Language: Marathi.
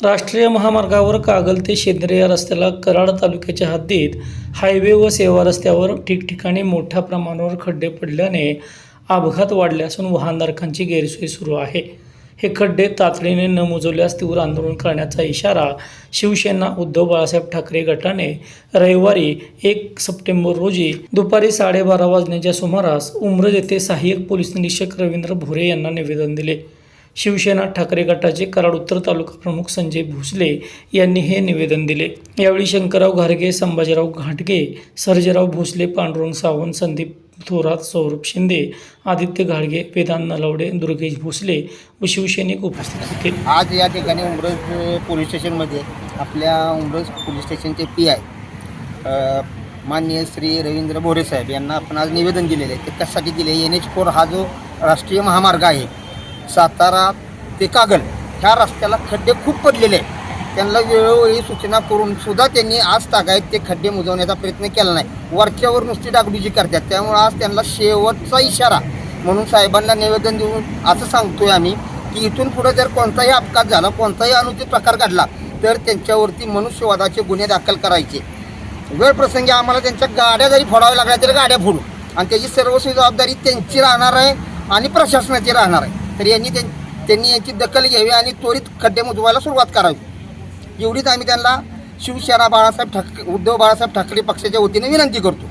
राष्ट्रीय महामार्गावर कागल ते शेंद्रे या रस्त्याला कराड तालुक्याच्या हद्दीत हायवे व सेवा रस्त्यावर ठिकठिकाणी मोठ्या प्रमाणावर खड्डे पडल्याने अपघात वाढले असून वाहनधारकांची गैरसोय सुरू आहे. हे खड्डे तातडीने न मुजवल्यास तीव्र आंदोलन करण्याचा इशारा शिवसेना उद्धव बाळासाहेब ठाकरे गटाने रविवारी एक सप्टेंबर रोजी दुपारी साडेबारा वाजण्याच्या सुमारास उमरज येथे सहाय्यक पोलीस निरीक्षक रवींद्र भोरे यांना निवेदन दिले. शिवसेना ठाकरे गटाचे कराड उत्तर तालुका प्रमुख संजय भोसले यांनी हे निवेदन दिले. यावेळी शंकरराव घारगे संभाजीराव घाटगे सर्जेराव भोसले पांडुरंग सावंत संदीप थोरात सौरभ शिंदे आदित्य घाडगे वेदांत नलवडे दुर्गेश भोसले व शिवसैनिक उपस्थित होते. आज या ठिकाणी उमरज पोलीस स्टेशनमध्ये आपल्या उमरज पोलीस स्टेशनचे पी आय माननीय श्री रवींद्र बोरे साहेब यांना आपण आज निवेदन दिलेले आहे. ते कशासाठी दिले एन एच फोर हा जो राष्ट्रीय महामार्ग आहे सातारा ते कागल ह्या रस्त्याला खड्डे खूप पडलेले आहेत. त्यांना वेळोवेळी सूचना करून सुद्धा त्यांनी आज तागायत ते खड्डे मुजवण्याचा प्रयत्न केला नाही. वरच्यावर नुसती डागडुजी करतात. त्यामुळे आज त्यांना शेवटचा इशारा. म्हणून साहेबांना निवेदन देऊन असं सांगतोय आम्ही की इथून पुढे जर कोणताही अपघात झाला कोणताही अनुचित प्रकार घडला तर त्यांच्यावरती मनुष्यवादाचे गुन्हे दाखल करायचे. वेळ प्रसंगी आम्हाला त्यांच्या गाड्या जरी फोडाव्या लागल्या तरी गाड्या फोडू. आणि त्याची सर्वस्वी जबाबदारी त्यांची राहणार आहे आणि प्रशासनाची राहणार आहे. तर यांनी त्यांनी याची दखल घ्यावी आणि त्वरित खड्डे मुजवायला सुरुवात करावी. एवढीच आम्ही त्यांना शिवसेना बाळासाहेब ठाकरे उद्धव बाळासाहेब ठाकरे पक्षाच्या वतीने विनंती करतो.